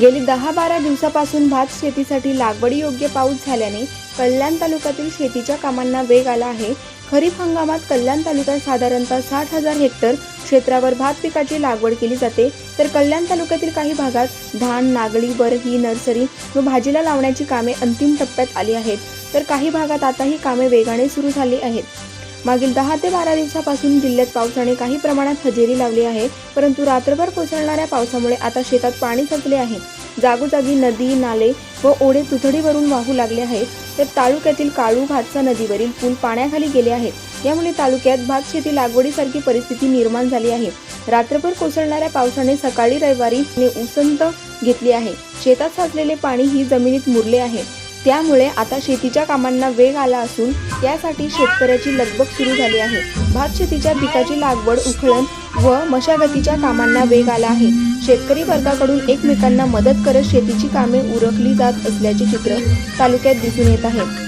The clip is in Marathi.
गेली दहा बारा दिवसापासून भात शेतीसाठी लागवडीयोग्य पाऊस झाल्याने कल्याण तालुक्यातील शेतीच्या कामांना वेग आला आहे. खरीप हंगामात कल्याण तालुक्यात साधारणतः साठ हजार हेक्टर क्षेत्रावर भात पिकाची लागवड केली जाते. तर कल्याण तालुक्यातील काही भागात धान नागळी बरही नर्सरी व भाजीला लावण्याची कामे अंतिम टप्प्यात आली आहेत. तर काही भागात आता ही कामे वेगाने सुरू झाली आहेत. मागील दहा ते बारा दिवसापासून जिल्ह्यात पावसाने काही प्रमाणात हजेरी लावली आहे परंतु रात्रभर कोसळणाऱ्या पावसामुळे आता शेतात पाणी साचले आहे. जागोजागी नदी नाले व ओढे तुथडीवरून वाहू लागले आहेत तर तालुक्यातील काळू भातसा नदीवरील पूल पाण्याखाली गेले आहेत. यामुळे तालुक्यात भात शेती लागवडीसारखी परिस्थिती निर्माण झाली आहे. रात्रभर कोसळणाऱ्या पावसाने सकाळी रविवारी उसंत घेतली आहे. शेतात साचलेले पाणी ही जमिनीत मुरले आहे. त्यामुळे आता शेतीच्या कामांना वेग आला असून त्यासाठी शेतकऱ्याची लगबग सुरू झाली आहे. भात शेतीच्या पिकाची लागवड उखळण व मशागतीच्या कामांना वेग आला आहे. शेतकरी वर्गाकडून एकमेकांना मदत करत शेतीची कामे उरकली जात असल्याचे चित्र तालुक्यात दिसून येत आहे.